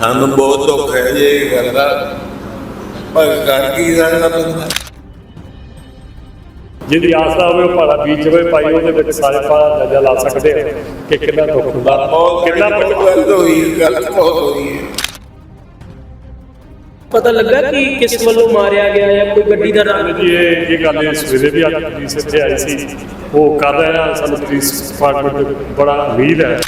ਸਾਨੂੰ ਬਹੁਤ ਦੁੱਖ ਹੈ ਜੀ ਇਹ ਗੱਲ ਦਾ। ਪਰ ਕਰ ਕੀ ਸਕਦਾ ਬੰਦਾ ਜਿਹਦੀ ਆਸਰਾ ਹੋਵੇ ਉਹ ਭਾੜਾ ਬੀਜ ਜਾਵੇ ਭਾਈ ਉਹਦੇ ਵਿੱਚ ਸਾਰੇ ਪਾ ਨਜ਼ਰ ਲਾ ਸਕਦੇ ਆ। ਕਿ ਕਿੰਨਾ ਦੁੱਖ ਹੁੰਦਾ ਬਹੁਤ ਕਿੰਨਾ ਗਲਤ ਹੋਈ ਗਲਤ ਬਹੁਤ ਹੋਈ ਹੈ। ਪਤਾ ਲੱਗਾ ਕਿ ਕਿਸ ਵੱਲੋਂ ਮਾਰਿਆ ਗਿਆ ਜਾਂ ਕੋਈ ਗੱਡੀ ਦਾ ਰੰਗ ਜੀ ਇਹ ਇਹ ਗੱਲ ਇਹ ਸਵੇਰੇ ਵੀ ਅੱਜ ਪੁਲਿਸ ਇੱਥੇ ਆਈ ਸੀ। ਉਹ ਕਰ ਰਹੇ ਸਾਨੂੰ ਪੁਲਿਸ ਡਿਪਾਰਟਮੈਂਟ ਬੜਾ ਉਮੀਦ ਹੈ।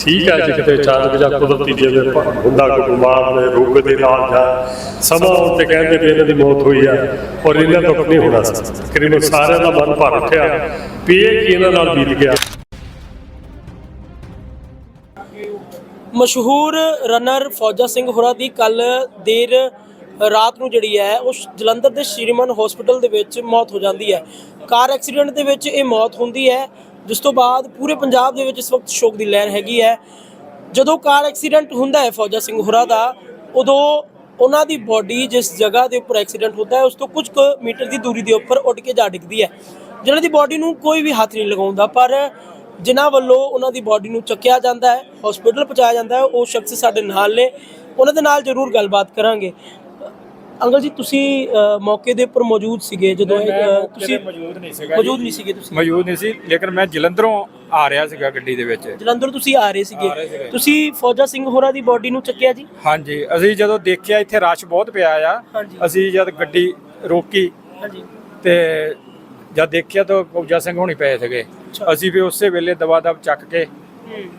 ਠੀਕ ਹੈ ਜੇ, ਕਿਤੇ ਅਚਾਨਕ ਜਾਂ ਕੁਦਰਤੀ ਜਿਵੇਂ ਹੁੰਦਾ ਕੋਈ ਬਿਮਾਰ ਨੇ ਰੋਗ ਦੇ ਨਾਲ ਜਾਂ ਸਮਾਂ ਤੇ ਕਹਿੰਦੇ ਵੀ ਇਹਨਾਂ ਦੀ ਮੌਤ ਹੋਈ ਆ, ਔਰ ਇਹਨਾਂ ਤੋਂ ਨਹੀਂ ਹੋਣਾ ਸੀ। ਤਕਰੀਬਨ ਸਾਰਿਆਂ ਦਾ ਮਨ ਭਰ ਉੱਠਿਆ ਵੀ ਇਹ ਕੀ ਇਹਨਾਂ ਨਾਲ ਬੀਤ ਗਿਆ। ਮਸ਼ਹੂਰ ਰਨਰ ਫੌਜਾ ਸਿੰਘ ਹੋਰਾਂ ਦੀ ਕੱਲ ਦੇਰ ਰਾਤ ਨੂੰ ਜਿਹੜੀ ਹੈ ਉਸ ਜਲੰਧਰ ਦੇ ਸ਼੍ਰੀਮਨ ਹਸਪੀਟਲ ਦੇ ਵਿੱਚ ਮੌਤ ਹੋ ਜਾਂਦੀ ਹੈ। ਕਾਰ ਐਕਸੀਡੈਂਟ ਦੇ ਵਿੱਚ ਇਹ ਮੌਤ ਹੁੰਦੀ ਹੈ। ਜਿਸ ਤੋਂ ਬਾਅਦ ਪੂਰੇ ਪੰਜਾਬ ਦੇ ਵਿੱਚ ਇਸ ਵਕਤ ਸ਼ੋਕ ਦੀ ਲਹਿਰ ਹੈਗੀ ਹੈ। ਜਦੋਂ ਕਾਰ ਐਕਸੀਡੈਂਟ ਹੁੰਦਾ ਹੈ ਫੌਜਾ ਸਿੰਘ ਹੋਰਾਂ ਦਾ, ਉਦੋਂ ਉਹਨਾਂ ਦੀ ਬਾਡੀ ਜਿਸ ਜਗ੍ਹਾ ਦੇ ਉੱਪਰ ਐਕਸੀਡੈਂਟ ਹੁੰਦਾ ਹੈ, ਉਸ ਤੋਂ ਕੁਝ ਕੁ ਮੀਟਰ ਦੀ ਦੂਰੀ ਦੇ ਉੱਪਰ ਉੱਡ ਕੇ ਜਾ ਡਿੱਗਦੀ ਹੈ। ਜਿਹਨਾਂ ਦੀ ਬਾਡੀ ਨੂੰ ਕੋਈ ਵੀ ਹੱਥ ਨਹੀਂ ਲਗਾਉਂਦਾ, ਪਰ ਜਿਨ੍ਹਾਂ ਵੱਲੋਂ ਉਹਨਾਂ ਦੀ ਬਾਡੀ ਨੂੰ ਚੱਕਿਆ ਜਾਂਦਾ ਹੈ, ਹਸਪੀਟਲ ਪਹੁੰਚਾਇਆ ਜਾਂਦਾ ਹੈ, ਉਹ ਸ਼ਖਸ ਸਾਡੇ ਨਾਲ ਨੇ, ਉਹਨਾਂ ਦੇ ਨਾਲ ਜ਼ਰੂਰ ਗੱਲਬਾਤ ਕਰਾਂਗੇ। ਅੰਕਲ ਜੀ ਤੁਸੀਂ ਅ, ਮੌਕੇ ਦੇ ਉੱਪਰ ਮੌਜੂਦ ਸੀਗੇ ਜਦੋਂ ਇਹ, ਅ, ਤੁਸੀਂ ਮੌਜੂਦ ਨਹੀਂ ਸੀਗਾ ਮੌਜੂਦ। ਨਹੀਂ ਸੀਗੇ ਤੁਸੀਂ ਮੌਜੂਦ ਨਹੀਂ ਸੀ ਲੇਕਿਨ ਮੈਂ ਜਲੰਧਰੋਂ ਆ ਰਿਹਾ ਸੀਗਾ ਗੱਡੀ ਦੇ ਵਿੱਚ ਜਲੰਧਰ ਤੁਸੀਂ ਆ ਰਹੇ ਆ ਰਹੇ ਸੀਗੇ ਸੀਗੇ। ਤੁਸੀਂ ਫੌਜਾ ਸਿੰਘ ਹੋਰਾਂ ਦੀ ਬਾਡੀ ਨੂੰ ਚੱਕਿਆ ਜੀ ਹਾਂਜੀ ਅਸੀਂ ਜਦੋਂ ਦੇਖਿਆ ਇੱਥੇ ਰਸ਼ ਬਹੁਤ ਪਿਆ ਆ ਹਾਂਜੀ। ਅਸੀਂ ਜਦ ਗੱਡੀ ਰੋਕੀ ਹਾਂਜੀ ਤੇ ਜਦ ਦੇਖਿਆ ਤਾਂ ਫੌਜਾ ਸਿੰਘ ਹੋਣੀ ਪਏ ਸੀਗੇ ਅੱਛਾ। ਅਸੀਂ ਵੀ ਉਸੇ ਵੇਲੇ ਦਵਾ ਦਵ ਚੱਕ ਕੇ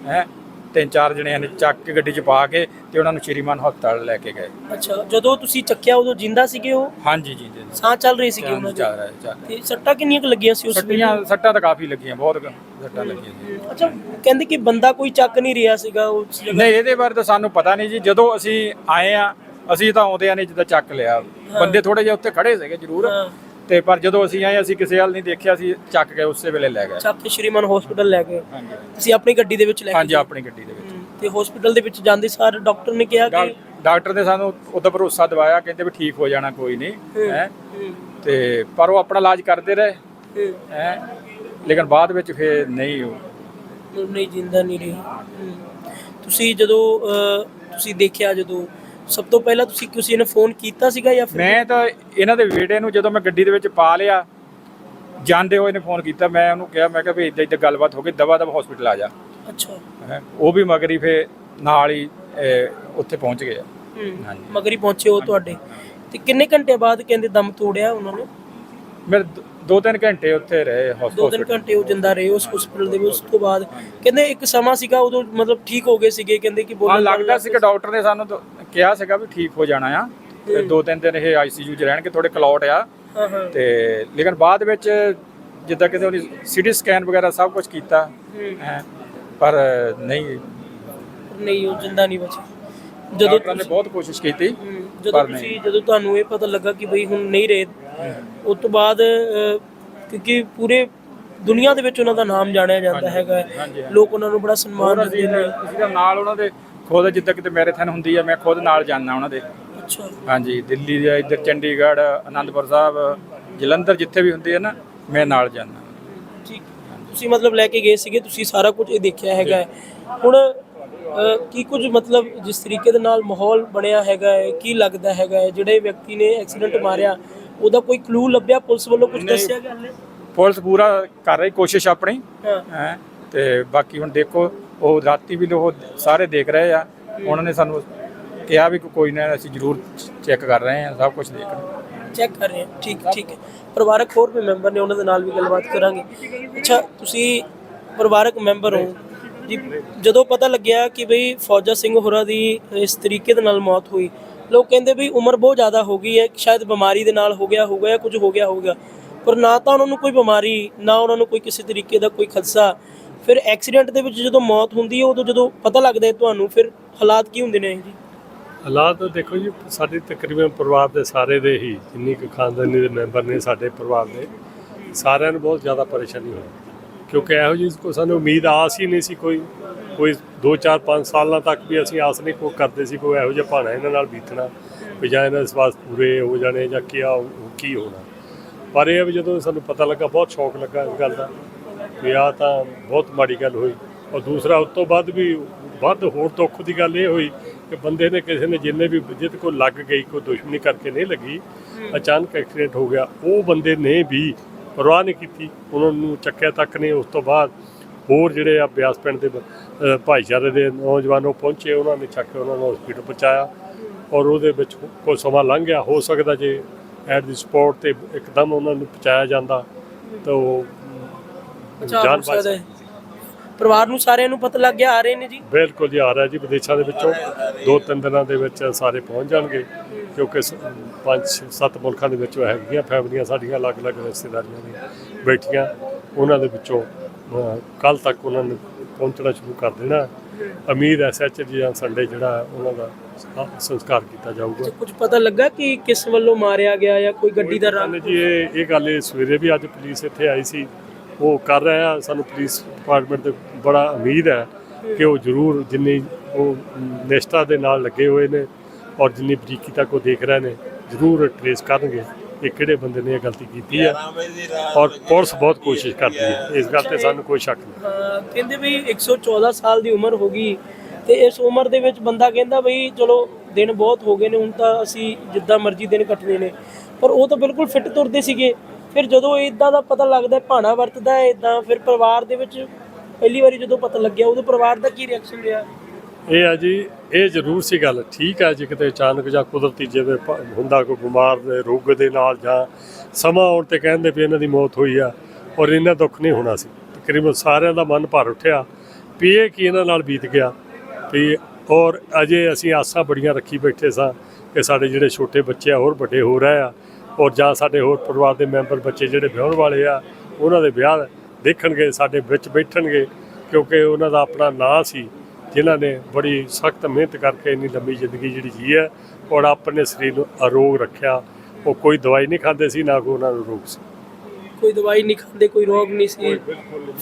ਹੈ ਤਿੰਨ ਚਾਰ ਜਣਿਆਂ ਨੇ ਚੱਕ ਕੇ ਗੱਡੀ 'ਚ ਪਾ ਕੇ ਤੇ ਉਹਨਾਂ ਨੂੰ ਸ਼੍ਰੀਮਾਨ ਹਸਪਤਾਲ ਲੈ ਕੇ ਗਏ। ਅੱਛਾ ਜਦੋਂ ਤੁਸੀਂ ਚੱਕਿਆ ਉਦੋਂ ਜਿੰਦਾ ਸੀਗੇ ਉਹ? ਹਾਂਜੀ ਜੀ ਜੀ ਸਾਹ ਚੱਲ ਰਹੀ ਸੀਗੀ ਉਹਨਾਂ ਚੱਲ ਦੀ? ਰਿਹਾ ਚੱਲ ਤੇ ਸੱਟਾਂ ਕਿੰਨੀਆਂ ਕੁ ਲੱਗੀਆਂ ਸੀ ਉਸ ਵੇਲੇ? ਸੱਟੀਆਂ ਸੱਟਾਂ ਤਾਂ ਕਾਫੀ ਲੱਗੀਆਂ ਬਹੁਤ ਸੱਟਾਂ ਲੱਗੀਆਂ ਸੀ। ਅੱਛਾ ਕਹਿੰਦੇ ਕਿ ਬੰਦਾ ਕੋਈ ਚੱਕ ਨਹੀਂ ਰਿਹਾ ਸੀਗਾ ਉਸ ਜਗ੍ਹਾ ਨਹੀਂ ਇਹਦੇ ਬਾਰੇ ਤਾਂ ਸਾਨੂੰ ਪਤਾ ਨਹੀਂ ਜੀ। ਜਦੋਂ ਅਸੀਂ ਆਏ ਆ ਅਸੀਂ ਤਾਂ ਆਉਂਦਿਆਂ ਨੇ ਜਿੱਦਾਂ ਚੱਕ ਲਿਆ। ਬੰਦੇ ਥੋੜੇ ਜਿਹਾ ਉੱਥੇ ਖੜੇ ਸੀਗੇ ਜ਼ਰੂਰ। ਹਾਂ। ਤੇ ਪਰ ਜਦੋਂ ਅਸੀਂ ਆਏ ਅਸੀਂ ਕਿਸੇ ਹਾਲ ਨਹੀਂ ਦੇਖਿਆ ਅਸੀਂ ਚੱਕ ਕੇ ਉਸੇ ਵੇਲੇ ਲੈ ਗਏ। ਚੱਕ ਕੇ ਸ਼੍ਰੀਮਾਨ ਹਸਪੀਟਲ ਲੈ ਗਏ। ਹਾਂਜੀ। ਤੁਸੀਂ ਆਪਣੀ ਗੱਡੀ ਦੇ ਵਿੱਚ ਲੈ ਕੇ ਹਾਂਜੀ ਆਪਣੀ ਗੱਡੀ ਦੇ ਵਿੱਚ। ਤੇ ਹਸਪੀਟਲ ਦੇ ਵਿੱਚ ਜਾਂਦੇ ਸਾਰ ਡਾਕਟਰ ਨੇ ਕਿਹਾ ਕਿ ਡਾਕਟਰ ਨੇ ਸਾਨੂੰ ਉਹਦਾ ਭਰੋਸਾ ਦਿਵਾਇਆ ਕਹਿੰਦੇ ਵੀ ਠੀਕ ਹੋ ਜਾਣਾ ਕੋਈ ਨਹੀਂ ਹੈ ਤੇ ਪਰ ਉਹ ਆਪਣਾ ਇਲਾਜ ਕਰਦੇ ਰਹੇ ਹੈ। ਲੇਕਿਨ ਬਾਅਦ ਵਿੱਚ ਫਿਰ ਨਹੀਂ ਉਹ ਨਹੀਂ ਜਿੰਦਾ ਨਹੀਂ ਰਹੀ। ਤੁਸੀਂ ਜਦੋਂ ਤੁਸੀਂ ਦੇਖਿਆ ਜਦੋਂ ਸਭ ਤੋਂ ਪਹਿਲਾਂ ਤੁਸੀਂ ਕਿਸੇ ਨੇ ਫੋਨ ਕੀਤਾ ਸੀਗਾ ਜਾਂ ਫਿਰ ਮੈਂ ਤਾਂ ਇਹਨਾਂ ਦੇ ਬੇਟੇ ਨੂੰ ਜਦੋਂ ਮੈਂ ਗੱਡੀ ਦੇ ਵਿੱਚ ਪਾ ਲਿਆ ਜਾਂਦੇ ਹੋਏ ਨੇ ਫੋਨ ਕੀਤਾ ਮੈਂ ਉਹਨੂੰ ਕਿਹਾ ਮੈਂ ਕਿਹਾ ਵੀ ਇਦਾਂ ਇਦਾਂ ਗੱਲਬਾਤ ਹੋ ਗਈ ਦਵਾ ਦਵਾ ਹਸਪੀਟਲ ਆ ਜਾ। ਅੱਛਾ। ਹੈਂ। ਉਹ ਵੀ ਮਗਰੀ ਫੇ ਨਾਲ ਹੀ ਅਹ, ਉੱਥੇ ਪਹੁੰਚ ਗਏ ਆ। ਹਾਂਜੀ। ਮਗਰ ਹੀ ਪਹੁੰਚੇ ਉਹ ਤੁਹਾਡੇ। ਤੇ ਕਿੰਨੇ ਘੰਟੇ ਬਾਅਦ ਕਹਿੰਦੇ ਦਮ ਤੋੜਿਆ ਉਹਨਾਂ ਨੇ? ਮੇਰੇ ਦ- ਦੋ ਤਿੰਨ ਘੰਟੇ ਉੱਥੇ ਰਹੇ ਦੋ ਤਿੰਨ ਹਸਪੀਟਲ ਘੰਟੇ ਉਹ ਜਿੰਦਾ ਰਹੇ ਉਸ ਹਸਪੀਟਲ ਦੇ ਵਿੱਚ ਉਸ ਤੋਂ ਬਾਅਦ। ਕਹਿੰਦੇ ਇੱਕ ਸਮਾਂ ਸੀਗਾ ਉਦੋਂ ਮਤਲਬ ਠੀਕ ਹੋ ਗਏ ਸੀਗੇ ਕਹਿੰਦੇ ਕਿ ਹਾਂ ਬੋਲਣ ਲੱਗਦਾ ਸੀ ਕਿ ਡਾਕਟਰ ਨੇ ਸਾਨੂੰ ਕਿਹਾ ਸੀਗਾ ਵੀ ਠੀਕ ਹੋ ਜਾਣਾ ਆ ਤੇ ਦੋ ਤਿੰਨ ਦਿਨ ਇਹ ਆਈਸੀਯੂ 'ਚ ਰਹਿਣਗੇ ਥੋੜੇ ਕਲੌਟ ਆ। ਤੇ ਲੇਕਿਨ ਬਾਅਦ ਵਿੱਚ ਜਿੱਦਾਂ ਕਿਤੇ ਉਹਨੇ ਸੀਟੀ ਸਕੈਨ ਵਗੈਰਾ ਸਭ ਕੁਝ ਕੀਤਾ ਹੈ। ਪਰ ਨਹੀਂ। ਨਹੀਂ ਉਹ ਜਿੰਦਾ ਨਹੀਂ ਬਚੇ ਜਦੋਂ ਨੇ ਬਹੁਤ ਕੋਸ਼ਿਸ਼ ਕੀਤੀ ਜਦੋਂ। ਤੁਸੀਂ ਜਦੋਂ ਤੁਹਾਨੂੰ ਇਹ ਪਤਾ ਲੱਗਾ ਕਿ ਬਈ ਹੁਣ ਨਹੀਂ ਰਹੇ ਉਸ ਤੋਂ ਬਾਅਦ ਕਿਉਂਕਿ ਪੂਰੇ ਦੁਨੀਆ ਦੇ ਵਿੱਚ ਉਹਨਾਂ ਦਾ ਨਾਮ ਜਾਣਿਆ ਜਾਂਦਾ ਹੈਗਾ। ਲੋਕ ਉਹਨਾਂ ਨੂੰ ਬੜਾ ਸਨਮਾਨ ਦਿੰਦੇ ਨੇ। ਨਾਲ ਉਹਨਾਂ ਦੇ ਖੁਦ ਜਿੱਦਾਂ ਕਿਤੇ ਮੈਰਾਥਨ ਹੁੰਦੀ ਆ ਮੈਂ ਖੁਦ ਨਾਲ ਜਾਂਦਾ ਉਹਨਾਂ ਦੇ। ਅੱਛਾ। ਹਾਂਜੀ ਦਿੱਲੀ ਦੇ ਇੱਧਰ ਚੰਡੀਗੜ੍ਹ ਅਨੰਦਪੁਰ ਸਾਹਿਬ ਜਲੰਧਰ ਜਿੱਥੇ ਵੀ ਹੁੰਦੀ ਹੈ ਨਾ ਮੈਂ ਨਾਲ ਜਾਂਦਾ। ਠੀਕ। ਤੁਸੀਂ ਮਤਲਬ ਲੈ ਕੇ ਗਏ ਸੀਗੇ ਤੁਸੀਂ ਸਾਰਾ ਕੁਝ ਇਹ ਦੇਖਿਆ ਹੈਗਾ। ਹੁਣ ਕੀ ਕੁਝ ਮਤਲਬ ਜਿਸ ਤਰੀਕੇ ਦੇ ਨਾਲ ਮਾਹੌਲ ਬਣਿਆ ਹੈਗਾ ਹੈ ਕੀ ਲੱਗਦਾ ਹੈਗਾ ਹੈ ਜਿਹੜੇ ਵਿਅਕਤੀ ਨੇ ਐਕਸੀਡੈਂਟ ਮਾਰਿਆ ਉਹਦਾ ਕੋਈ ਕਲੂ ਲੱਭਿਆ ਪੁਲਿਸ ਵੱਲੋਂ ਕੁਝ। ਦੱਸਿਆ ਗਿਆ ਹਲੇ ਪੁਲਿਸ ਪੂਰਾ ਕਰ ਰਹੀ ਕੋਸ਼ਿਸ਼ ਆਪਣੀ ਹੈ ਤੇ ਬਾਕੀ ਹੁਣ ਦੇਖੋ ਉਹ ਰਾਤੀ ਵੀ ਲੋਕ ਸਾਰੇ ਦੇਖ ਰਹੇ ਆ। ਉਹਨਾਂ ਨੇ ਸਾਨੂੰ ਕਿਹਾ ਵੀ ਕੋਈ ਨਾ ਅਸੀਂ ਜ਼ਰੂਰ ਚੈੱਕ ਕਰ ਰਹੇ ਹਾਂ, ਸਭ ਕੁਝ ਦੇਖ ਰਹੇ ਚੈੱਕ ਕਰ ਰਹੇ ਹਾਂ। ਠੀਕ ਠੀਕ ਹੈ। ਪਰਿਵਾਰਕ ਹੋਰ ਵੀ ਮੈਂਬਰ ਨੇ ਉਹਨਾਂ ਦੇ ਨਾਲ ਵੀ ਗੱਲਬਾਤ ਕਰਾਂਗੇ। ਅੱਛਾ, ਤੁਸੀਂ ਪਰਿਵਾਰਕ ਮੈਂਬਰ ਹੋ। ਜੀ, ਜਦੋਂ ਪਤਾ ਲੱਗਿਆ ਕਿ ਬਈ ਫੌਜਾ ਸਿੰਘ ਹੋਰਾਂ ਦੀ ਇਸ ਤਰੀਕੇ ਦੇ ਨਾਲ ਮੌਤ ਹੋਈ, ਲੋਕ ਕਹਿੰਦੇ ਬਈ ਉਮਰ ਬਹੁਤ ਜ਼ਿਆਦਾ ਹੋ ਗਈ ਹੈ। ਸ਼ਾਇਦ ਬਿਮਾਰੀ ਦੇ ਨਾਲ ਹੋ ਗਿਆ ਹੋਊਗਾ ਜਾਂ ਕੁਝ ਹੋ ਗਿਆ ਹੋਊਗਾ। ਪਰ ਨਾ ਤਾਂ ਉਹਨਾਂ ਨੂੰ ਕੋਈ ਬਿਮਾਰੀ, ਨਾ ਉਹਨਾਂ ਨੂੰ ਕੋਈ ਕਿਸੇ ਤਰੀਕੇ ਦਾ ਕੋਈ ਖਦਸ਼ਾ ਫਿਰ ਐਕਸੀਡੈਂਟ ਦੇ ਵਿੱਚ ਜਦੋਂ ਮੌਤ ਹੁੰਦੀ ਹੈ, ਉਦੋਂ ਜਦੋਂ ਪਤਾ ਲੱਗਦਾ ਹੈ ਤੁਹਾਨੂੰ, ਫਿਰ ਹਾਲਾਤ ਕੀ ਹੁੰਦੇ ਨੇ ਜੀ? ਹਾਲਾਤ ਦੇਖੋ ਜੀ, ਸਾਡੇ ਤਕਰੀਬਨ ਪਰਿਵਾਰ ਦੇ ਸਾਰੇ ਦੇ ਹੀ, ਜਿੰਨੀ ਕੁ ਖਾਨਦਾਨੀ ਦੇ ਮੈਂਬਰ ਨੇ ਸਾਡੇ ਪਰਿਵਾਰ ਦੇ, ਸਾਰਿਆਂ ਨੂੰ ਬਹੁਤ ਜ਼ਿਆਦਾ ਪਰੇਸ਼ਾਨੀ ਹੋਈ। ਕਿਉਂਕਿ ਇਹੋ ਜਿਹੀ ਕੋ ਸਾਨੂੰ ਉਮੀਦ ਆਸ ਹੀ ਨਹੀਂ ਸੀ ਕੋਈ। ਕੋਈ 2 4 5 ਸਾਲਾਂ ਤੱਕ ਵੀ ਅਸੀਂ ਆਸ ਨਹੀਂ ਕੋ ਕਰਦੇ ਸੀ, ਕੋਈ ਇਹੋ ਜਿਹਾ ਭਾਣਾ ਇਹਨਾਂ ਨਾਲ ਬੀਤਣਾ, ਵੀ ਜਾਂ ਇਹਨਾਂ ਦੇ ਸਵਾਸ ਪੂਰੇ ਹੋ ਜਾਣੇ ਜਾਂ ਕੀ ਆ ਕੀ ਹੋਣਾ। ਪਰ ਇਹ ਵੀ ਜਦੋਂ ਸਾਨੂੰ ਪਤਾ ਲੱਗਾ, ਬਹੁਤ ਸ਼ੌਕ ਲੱਗਾ ਇਸ ਗੱਲ ਦਾ। ਵੀ ਆ ਤਾਂ ਬਹੁਤ ਮਾੜੀ ਗੱਲ ਹੋਈ। ਔਰ ਦੂਸਰਾ ਉਸ ਤੋਂ ਬਾਅਦ ਵੀ ਵੱਧ ਹੋਰ ਦੁੱਖ ਦੀ ਗੱਲ ਇਹ ਹੋਈ ਕਿ ਬੰਦੇ ਨੇ ਕਿਸੇ ਨੇ ਜਿੰਨੇ ਵੀ ਜਿਹਦੇ ਕੋਲ ਲੱਗ ਗਈ ਕੋਈ ਦੁਸ਼ਮਣੀ ਕਰਕੇ ਨਹੀਂ ਲੱਗੀ ਅਚਾਨਕ ਐਕਸੀਡੈਂਟ ਹੋ ਗਿਆ। ਉਹ ਬੰਦੇ ਨੇ ਵੀ ਪਰਵਾਹ ਨਹੀਂ ਕੀਤੀ। ਉਹਨਾਂ ਨੂੰ ਚੱਕਿਆ ਤੱਕ ਨਹੀਂ। ਉਸ ਤੋਂ ਬਾਅਦ ਹੋਰ ਜਿਹੜੇ ਆ ਬਿਆਸ ਪਿੰਡ ਦੇ ਭਾਈਚਾਰੇ ਦੇ ਨੌਜਵਾਨ ਉਹ ਪਹੁੰਚੇ। ਉਹਨਾਂ ਨੇ ਚੱਕ ਕੇ ਉਹਨਾਂ ਨੂੰ ਹਸਪੀਟਲ ਪਹੁੰਚਾਇਆ ਔਰ ਉਹਦੇ ਵਿੱਚ ਕੋਈ ਸਮਾਂ ਲੰਘ ਗਿਆ। ਹੋ ਸਕਦਾ ਜੇ ਐਟ ਦੀ ਸਪੌਟ ਤੇ ਇੱਕਦਮ ਉਹਨਾਂ ਨੂੰ ਪਹੁੰਚਾਇਆ ਜਾਂਦਾ ਤਾਂ ਉਹ ਬਚਾਅ ਹੋ ਜਾਨ ਬਚ ਸਕਦਾ ਹੈ। ਪਰਿਵਾਰ ਨੂੰ ਸਾਰਿਆਂ ਨੂੰ ਪਤਾ ਲੱਗ ਗਿਆ ਆ ਰਹੇ ਨੇ ਜੀ? ਬਿਲਕੁਲ ਜੀ ਆ ਰਿਹਾ ਜੀ ਵਿਦੇਸ਼ਾਂ ਦੇ ਵਿੱਚੋਂ। ਦੋ ਤਿੰਨ ਦਿਨਾਂ ਦੇ ਵਿੱਚ ਸਾਰੇ ਪਹੁੰਚ ਜਾਣਗੇ ਕਿਉਂਕਿ ਸ- ਪੰਜ ਛੇ, ਸੱਤ ਮੁਲਕਾਂ ਦੇ ਵਿੱਚੋਂ ਹੈਗੀਆਂ ਫੈਮਲੀਆਂ ਸਾਡੀਆਂ ਅਲੱਗ-ਅਲੱਗ ਰਿਸ਼ਤੇਦਾਰੀਆਂ ਨੇ ਬੈਠੀਆਂ। ਉਹਨਾਂ ਦੇ ਵਿੱਚੋਂ ਕੱਲ ਤੱਕ ਉਹਨਾਂ ਨੇ ਪਹੁੰਚਣਾ ਸ਼ੁਰੂ ਕਰ ਦੇਣਾ। ਉਮੀਦ ਐ ਸੱਚ ਜੀ ਜਾਂ ਸੰਡੇ ਜਿਹੜਾ ਉਹਨਾਂ ਦਾ ਸ- ਸੰਸਕਾਰ ਕੀਤਾ ਜਾਊਗਾ। ਕੁਝ ਪਤਾ ਲੱਗਾ ਕਿ ਕਿਸ ਵੱਲੋਂ ਮਾਰਿਆ ਗਿਆ ਜਾਂ ਕੋਈ ਗੱਡੀ ਦਾ ਰੰਗ? ਜੀ ਇਹ ਇਹ ਗੱਲ ਇਹ ਸਵੇਰੇ ਵੀ ਅੱਜ ਪੁਲਿਸ ਇੱਥੇ ਆਈ ਸੀ। ਉਹ ਕਰ ਰਿਹਾ ਸਾਨੂੰ ਪੁਲਿਸ ਡਿਪਾਰਟਮੈਂਟ ਤੇ ਬੜਾ ਉਮੀਦ ਹੈ ਕਿ ਉਹ ਜ਼ਰੂਰ ਜਿੰਨੀ ਉਹ ਨਿਸ਼ਠਾ ਦੇ ਨਾਲ ਲੱਗੇ ਹੋਏ ਨੇ ਔਰ ਜਿੰਨੀ ਬਰੀਕੀ ਤੱਕ ਉਹ ਦੇਖ ਰਹੇ ਨੇ ਜ਼ਰੂਰ ਟ੍ਰੇਸ ਕਰਨਗੇ ਕਿ ਕਿਹੜੇ ਬੰਦੇ ਨੇ ਇਹ ਗਲਤੀ ਕੀਤੀ ਹੈ। ਔਰ ਪੁਲਿਸ ਬਹੁਤ ਕੋਸ਼ਿਸ਼ ਕਰਦੀ ਹੈ। ਇਸ ਗੱਲ ਤੇ ਸਾਨੂੰ ਕੋਈ ਸ਼ੱਕ ਨਹੀਂ। ਹਾਂ, ਕਹਿੰਦੇ ਵੀ 114 ਸਾਲ ਦੀ ਉਮਰ ਹੋ ਗਈ ਤੇ ਇਸ ਉਮਰ ਦੇ ਵਿੱਚ ਬੰਦਾ ਕਹਿੰਦਾ ਬਈ ਚਲੋ ਦਿਨ ਬਹੁਤ ਹੋ ਗਏ ਨੇ ਹੁਣ ਤਾਂ ਅਸੀਂ ਜਿੱਦਾਂ ਮਰਜ਼ੀ ਦਿਨ ਕੱਟਣੇ ਨੇ। ਪਰ ਉਹ ਤਾਂ ਬਿਲਕੁਲ ਫਿੱਟ ਤੁਰਦੇ ਸੀਗੇ। ਫਿਰ ਜਦੋਂ ਇਦਾਂ ਦਾ ਪਤਾ ਲੱਗਦਾ ਭਾਣਾ ਵਰਤਦਾ ਹੈ ਇਦਾਂ ਫਿਰ ਪਰਿਵਾਰ ਦੇ ਵਿੱਚ ਪਹਿਲੀ ਵਾਰੀ ਜਦੋਂ ਪਤਾ ਲੱਗਿਆ, ਉਦੋਂ ਪਰਿਵਾਰ ਦਾ ਕੀ ਰਿਐਕਸ਼ਨ ਰਿਹਾ? ਇਹ ਆ ਜੀ, ਇਹ ਜ਼ਰੂਰ ਸੀ ਗੱਲ, ਠੀਕ ਆ ਜੇ, ਕਿਤੇ ਅਚਾਨਕ ਜਾਂ ਕੁਦਰਤੀ ਜਿਵੇਂ ਹੁੰਦਾ ਕੋਈ ਬਿਮਾਰ ਦੇ, ਰੋਗ ਦੇ ਨਾਲ ਜਾਂ ਸਮਾਂ ਆਉਣ ਤੇ ਕਹਿੰਦੇ ਵੀ ਇਹਨਾਂ ਦੀ ਮੌਤ ਹੋਈ ਆ, ਔਰ ਇਹਨਾਂ ਦੁੱਖ ਨਹੀਂ ਹੋਣਾ ਸੀ। ਤਕਰੀਬਨ ਸਾਰਿਆਂ ਦਾ ਮਨ ਭਰ ਉੱਠਿਆ, ਵੀ ਇਹ ਕੀ ਇਹਨਾਂ ਨਾਲ ਬੀਤ ਗਿਆ, ਵੀ ਔਰ ਅਜੇ ਅਸੀਂ ਆਸਾਂ ਬੜੀਆਂ ਰੱਖੀ ਬੈਠੇ ਸਾਂ, ਕਿ ਸਾਡੇ ਜਿਹੜੇ ਛੋਟੇ ਬੱਚੇ ਆ, ਹੋਰ ਵੱਡੇ ਹੋ ਰਹੇ ਆ ਔਰ ਜਾਂ ਸਾਡੇ ਹੋਰ ਪਰਿਵਾਰ ਦੇ ਮੈਂਬਰ ਬੱਚੇ ਜਿਹੜੇ ਵਿਆਹਣ ਵਾਲੇ ਆ ਉਹਨਾਂ ਦੇ ਵਿਆਹ ਦੇਖਣਗੇ ਸਾਡੇ ਵਿੱਚ ਬੈਠਣਗੇ ਕਿਉਂਕਿ ਉਹਨਾਂ ਦਾ ਆਪਣਾ ਨਾਂ ਸੀ ਜਿਨ੍ਹਾਂ ਨੇ ਬੜੀ ਸਖਤ ਮਿਹਨਤ ਕਰਕੇ ਇੰਨੀ ਲੰਬੀ ਜ਼ਿੰਦਗੀ ਜਿਹੜੀ ਜੀ ਹੈ ਔਰ ਆਪਣੇ ਸਰੀਰ ਨੂੰ ਅਰੋਗ ਰੱਖਿਆ। ਉਹ ਕੋਈ ਦਵਾਈ ਨਹੀਂ ਖਾਂਦੇ ਸੀ ਨਾ ਕੋਈ ਉਹਨਾਂ ਨੂੰ ਰੋਗ ਸੀ। ਕੋਈ ਦਵਾਈ ਨਹੀਂ ਖਾਂਦੇ ਕੋਈ ਰੋਗ ਨਹੀਂ ਸੀ।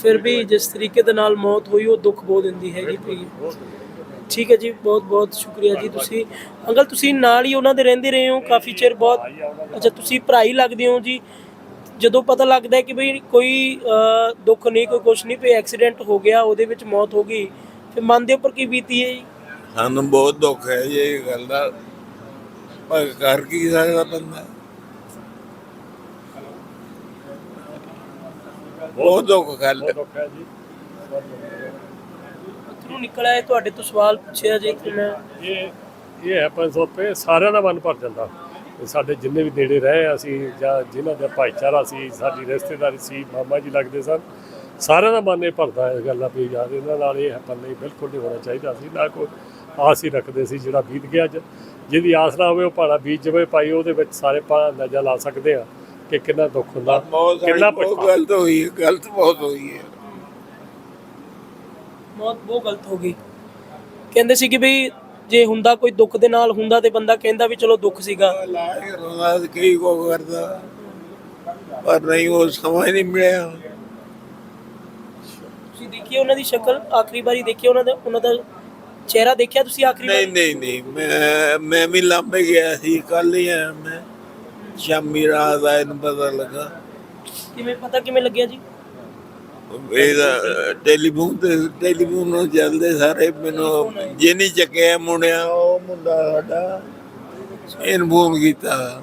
ਫਿਰ ਵੀ ਜਿਸ ਤਰੀਕੇ ਦੇ ਨਾਲ ਮੌਤ ਹੋਈ ਉਹ ਦੁੱਖ ਬਹੁਤ ਦਿੰਦੀ ਹੈਗੀ ਪਈ ਠੀਕ ਹੈ ਜੀ ਬਹੁਤ ਬਹੁਤ ਸ਼ੁਕਰੀਆ ਜੀ ਤੁਸੀਂ। ਅੰਕਲ ਤੁਸੀਂ ਨਾਲ ਹੀ ਉਹਨਾਂ ਦੇ ਰਹਿੰਦੇ ਰਹੇ ਹੋ? ਕਾਫੀ ਚਿਰ ਬਹੁਤ ਅੱਛਾ ਤੁਸੀਂ ਭਰਾ ਹੀ ਲੱਗਦੇ ਹੋ ਜੀ। ਜਦੋਂ ਪਤਾ ਲੱਗਦਾ ਹੈ ਕਿ ਬਈ ਕੋਈ ਦੁੱਖ ਨਹੀਂ ਕੋਈ ਕੁਛ ਨਹੀਂ ਵੀ ਐਕਸੀਡੈਂਟ ਹੋ ਗਿਆ ਉਹਦੇ ਵਿੱਚ ਮੌਤ ਹੋ ਗਈ ਫਿਰ ਮਨ ਦੇ ਉੱਪਰ ਕੀ ਬੀਤੀ ਹੈ ਜੀ? ਸਾਨੂੰ ਬਹੁਤ ਦੁੱਖ ਹੈ ਜੀ ਇਹ ਗੱਲ ਦਾ। ਪਰ ਕਰ ਕੀ ਸਕਦਾ ਬੰਦਾ? ਬਹੁਤ ਦੁੱਖ ਗੱਲ ਹੈ। ਦੁੱਖ ਹੈ ਜੀ। ਅਥਰੂ ਨਿਕਲਿਆ ਹੈ ਤੁਹਾਡੇ ਤੋਂ ਸਵਾਲ ਪੁੱਛਿਆ ਜੇ ਕਿ ਮੈਂ ਇਹ ਇਹ ਹੈ 500 ਰੁਪਏ ਸਾਰਿਆਂ ਦਾ ਮਨ ਭਰ ਜਾਂਦਾ। ਸਾਡੇ ਜਿੰਨੇ ਵੀ ਨੇੜੇ ਰਹੇ ਅਸੀਂ ਜਾਂ ਜਿਨ੍ਹਾਂ ਦਾ ਭਾਈਚਾਰਾ ਸੀ ਸਾਡੀ ਰਿਸ਼ਤੇਦਾਰੀ ਸੀ ਮਾਮਾ ਜੀ ਲੱਗਦੇ ਸਨ ਸਾਰਿਆਂ ਦਾ ਮਨ ਇਹ ਭਰਦਾ ਹੈ ਗੱਲ ਆ ਵੀ ਯਾਰ ਇਹਨਾਂ ਨਾਲ ਇਹ ਹੈ ਨਹੀਂ ਬਿਲਕੁਲ ਨਹੀਂ ਹੋਣਾ ਚਾਹੀਦਾ ਸੀ ਨਾ ਕੋਈ ਆਸ ਹੀ ਰੱਖਦੇ ਸੀ ਜਿਹੜਾ ਬੀਤ ਗਿਆ ਅੱਜ। ਜਿਹਦੀ ਆਸ ਨਾ ਹੋਵੇ ਉਹ ਭਾੜਾ ਬੀਜ ਜਵੇ ਪਾਈ ਉਹਦੇ ਵਿੱਚ ਸਾਰੇ ਪਾ ਅੰਦਾਜ਼ਾ ਲਾ ਸਕਦੇ ਆ ਕਿ ਕਿੰਨਾ ਦੁੱਖ ਹੁੰਦਾ ਕਿੰਨਾ ਪਛਤਾਵਾ ਗਲਤ ਹੋਈ ਹੈ ਗਲਤ ਬਹੁਤ ਹੋਈ ਹੈ। ਮੌਤ ਬਹੁਤ ਗਲਤ ਹੋ ਗਈ। ਕਹਿੰਦੇ ਸੀ ਕਿ ਬਈ ਜੇ ਹੁੰਦਾ ਕੋਈ ਦੁੱਖ ਦੇ ਨਾਲ ਹੁੰਦਾ ਤੇ ਬੰਦਾ ਕਹਿੰਦਾ ਵੀ ਚਲੋ ਦੁੱਖ ਸੀਗਾ। ਲਾਇਕ ਰੋਣਾ ਤੇ ਕਈ ਕੋ ਕਰਦਾ ਪਰ ਨਹੀਂ ਉਹ ਸਮਾਂ ਨਹੀਂ ਮਿਲਿਆ। ਤੁਸੀਂ ਦੇਖੀ ਉਹਨਾਂ ਦੀ ਸ਼ਕਲ? ਆਖਰੀ ਵਾਰੀ ਦੇਖੀ ਉਹਨਾਂ ਦਾ ਉਹਨਾਂ ਦਾ ਚਿਹਰਾ ਦੇਖਿਆ ਤੁਸੀਂ ਆਖਰੀ ਨਹੀਂ ਵਾਰੀ? ਨਹੀਂ ਨਹੀਂ ਮੈਂ ਮੈਂ ਵੀ ਲਾਂਬੇ ਗਿਆ ਸੀ ਕੱਲ ਹੀ ਆਇਆ ਮੈਂ। ਸ਼ਾਮੀ ਰਾਤ ਆਇਆ ਨੂੰ ਪਤਾ ਲੱਗਾ। ਕਿਵੇਂ ਪਤਾ ਕਿਵੇਂ ਲੱਗਿਆ ਜੀ? ਇਹਦਾ ਟੈਲੀਫੋਨ ਤੇ ਟੈਲੀਫੋਨ ਨੂੰ ਚੱਲਦੇ ਸਾਰੇ ਮੈਨੂੰ ਜੇ ਨਹੀਂ ਚੱਕਿਆ ਮੁੰਡਿਆ ਉਹ ਮੁੰਡਾ ਸਾਡਾ ਫੋਨ ਕੀਤਾ।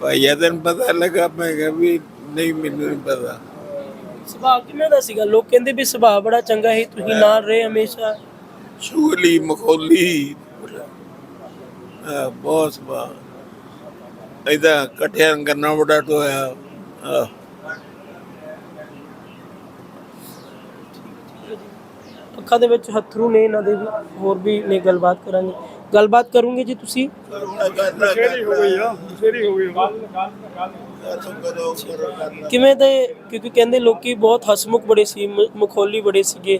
ਭਾਈਆ ਤੈਨੂੰ ਪਤਾ ਲੱਗਾ ਮੈਂ ਕਿਹਾ ਵੀ ਨਹੀਂ ਮੈਨੂੰ ਨਹੀਂ ਪਤਾ। ਸੁਭਾਅ ਕਿਵੇਂ ਦਾ ਸੀਗਾ? ਲੋਕ ਕਹਿੰਦੇ ਵੀ ਸੁਭਾਅ ਬੜਾ ਚੰਗਾ ਹੈ ਤੁਸੀਂ ਨਾਲ ਰਹੇ ਹਮੇਸ਼ਾ। ਸ਼ੂਲੀ ਮਖੌਲੀ ਬਹੁਤ ਸਵਾ ਇਹਦਾ ਇਕੱਠਿਆਂ ਕਰਨਾ ਬੜਾ ਟੋਇਆ ਆਹ ਅੱਖਾਂ ਦੇ ਵਿੱਚ ਹੱਥਰੂ ਨੇ ਇਹਨਾਂ ਦੇ ਵੀ ਹੋਰ ਵੀ ਨੇ ਗੱਲਬਾਤ ਕਰਾਂਗੇ। ਗੱਲਬਾਤ ਕਰੋਗੇ ਜੀ ਤੁਸੀਂ? ਬਥੇਰੀ ਹੋ ਗਈ ਆ ਬਥੇਰੀ ਹੋ ਗਈ ਕਿਵੇਂ ਦੇ ਕਿਉਂਕਿ ਕਹਿੰਦੇ ਲੋਕੀ ਬਹੁਤ ਹਸਮੁਖ ਬੜੇ ਸੀ ਮਖੌਲੀ ਬੜੇ ਸੀਗੇ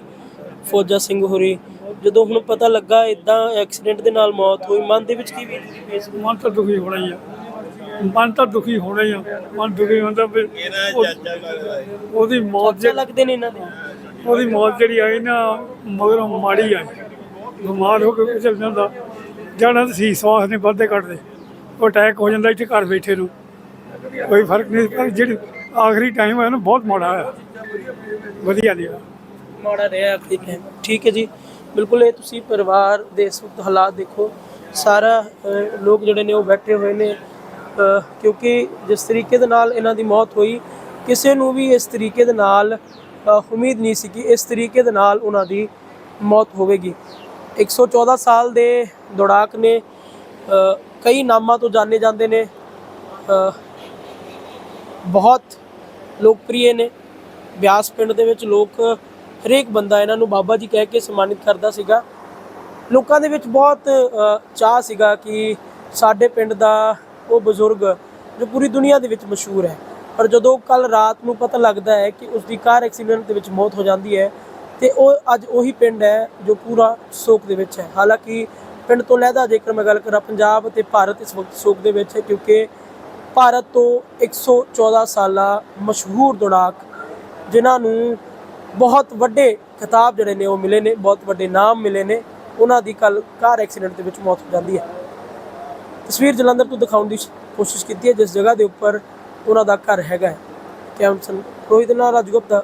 ਫੌਜਾ ਸਿੰਘ ਹੋਰੀ। ਜਦੋਂ ਹੁਣ ਪਤਾ ਲੱਗਾ ਇਦਾਂ ਐਕਸੀਡੈਂਟ ਦੇ ਨਾਲ ਮੌਤ ਹੋਈ ਮਨ ਦੇ ਵਿੱਚ ਕੀ ਬੀਤੀ ਫੇਸ ਮਨ ਤਾਂ ਦੁਖੀ ਹੋਣਾ ਹੀ ਆ। ਮਨ ਤਾਂ ਦੁਖੀ ਹੋਣਾ ਹੀ ਆ। ਮਨ ਦੁਖੀ ਹੁੰਦਾ ਵੀ। ਉਹਦੀ ਮੌਤ ਜੇ- ਲੱਗਦੇ ਨੇ ਇਹਨਾਂ ਦੇ। ਉਹਦੀ ਮੌਤ ਜਿਹੜੀ ਆਈ ਨਾ, ਮਗਰੋਂ ਮਾੜੀ ਆਈ। ਬਿਮਾਰ ਹੋ ਕੇ ਚੱਲ ਜਾਂਦਾ। ਜਾਣਾ ਤਾਂ ਸੀ, ਸਵਾਸ ਨੇ ਵੱਧਦੇ ਕੱਟਦੇ ਉਹ ਅਟੈਕ ਹੋ ਜਾਂਦਾ ਇੱਥੇ ਘਰ ਬੈਠੇ ਨੂੰ। ਕੋਈ ਫ਼ਰਕ ਨਹੀਂ, ਪਰ ਜਿਹੜੀ ਆਖਰੀ ਟਾਈਮ ਹੋਇਆ ਨਾ, ਬਹੁਤ ਮਾੜਾ ਹੋਇਆ। ਵਧੀਆ ਨਹੀਂ ਮਾੜਾ ਰਿਹਾ ਆਖਰੀ ਟਾਈਮ ਠੀਕ ਹੈ ਜੀ। ਬਿਲਕੁਲ ਇਹ ਤੁਸੀਂ ਪਰਿਵਾਰ ਦੇ ਇਸ ਵਕਤ ਹਾਲਾਤ ਦੇਖੋ। ਸਾਰਾ ਲੋਕ ਜਿਹੜੇ ਨੇ ਉਹ ਬੈਠੇ ਹੋਏ ਨੇ। ਕਿਉਂਕਿ ਜਿਸ ਤਰੀਕੇ ਦੇ ਨਾਲ ਇਹਨਾਂ ਦੀ ਮੌਤ ਹੋਈ, ਕਿਸੇ ਨੂੰ ਵੀ ਇਸ ਤਰੀਕੇ ਦੇ ਨਾਲ ਉਮੀਦ ਨਹੀਂ ਸੀ ਕਿ ਇਸ ਤਰੀਕੇ ਦੇ ਨਾਲ ਉਹਨਾਂ ਦੀ ਮੌਤ ਹੋਵੇਗੀ। 114 ਸਾਲ ਦੇ ਦੌੜਾਕ ਨੇ ਕਈ ਨਾਮਾਂ ਤੋਂ ਜਾਣੇ ਜਾਂਦੇ ਨੇ ਬਹੁਤ ਲੋਕਪ੍ਰਿਯ ਨੇ। ਬਿਆਸ ਪਿੰਡ ਦੇ ਵਿੱਚ ਲੋਕ, ਹਰੇਕ ਬੰਦਾ ਇਹਨਾਂ ਨੂੰ ਬਾਬਾ ਜੀ ਕਹਿ ਕੇ ਸਨਮਾਨਿਤ ਕਰਦਾ ਸੀਗਾ। ਲੋਕਾਂ ਦੇ ਵਿੱਚ ਬਹੁਤ ਚਾਹ ਸੀਗਾ ਕਿ ਸਾਡੇ ਪਿੰਡ ਦਾ ਉਹ ਬਜ਼ੁਰਗ ਜੋ ਪੂਰੀ ਦੁਨੀਆ ਦੇ ਵਿੱਚ ਮਸ਼ਹੂਰ ਹੈ। ਪਰ ਜਦੋਂ ਕੱਲ ਰਾਤ ਨੂੰ ਪਤਾ ਲੱਗਦਾ ਹੈ ਕਿ ਉਸ ਦੀ ਕਾਰ ਐਕਸੀਡੈਂਟ ਦੇ ਵਿੱਚ ਮੌਤ ਹੋ ਜਾਂਦੀ ਹੈ, ਤੇ ਉਹ ਅੱਜ ਉਹੀ ਪਿੰਡ ਹੈ ਜੋ ਪੂਰਾ ਸੋਗ ਦੇ ਵਿੱਚ ਹੈ। ਹਾਲਾਂਕਿ ਪਿੰਡ ਤੋਂ ਲਹਿਦਾ ਜੇਕਰ ਮੈਂ ਗੱਲ ਕਰਾਂ, ਪੰਜਾਬ ਅਤੇ ਭਾਰਤ ਇਸ ਵਕਤ ਸੋਗ ਦੇ ਵਿੱਚ ਹੈ ਕਿਉਂਕਿ ਭਾਰਤ ਤੋਂ 114 ਸਾਲਾ ਮਸ਼ਹੂਰ ਦੌੜਾਕ ਜਿਨ੍ਹਾਂ ਨੂੰ ਬਹੁਤ ਵੱਡੇ ਖਿਤਾਬ ਜਿਹੜੇ ਨੇ ਉਹ ਮਿਲੇ ਨੇ, ਬਹੁਤ ਵੱਡੇ ਨਾਮ ਮਿਲੇ ਨੇ, ਉਹਨਾਂ ਦੀ ਕੱਲ ਕਾਰ ਐਕਸੀਡੈਂਟ ਦੇ ਵਿੱਚ ਮੌਤ ਹੋ ਜਾਂਦੀ ਹੈ। ਤਸਵੀਰ ਜਲੰਧਰ ਤੋਂ ਦਿਖਾਉਣ ਦੀ ਕੋਸ਼ਿਸ਼ ਕੀਤੀ ਹੈ, ਜਿਸ ਜਗ੍ਹਾ ਦੇ ਉੱਪਰ ਉਹਨਾਂ ਦਾ ਘਰ ਹੈਗਾ ਹੈ। ਕੈਮਸਨ ਰੋਹਿਤ ਨਾਲ ਰਾਜਗੁਪਤਾ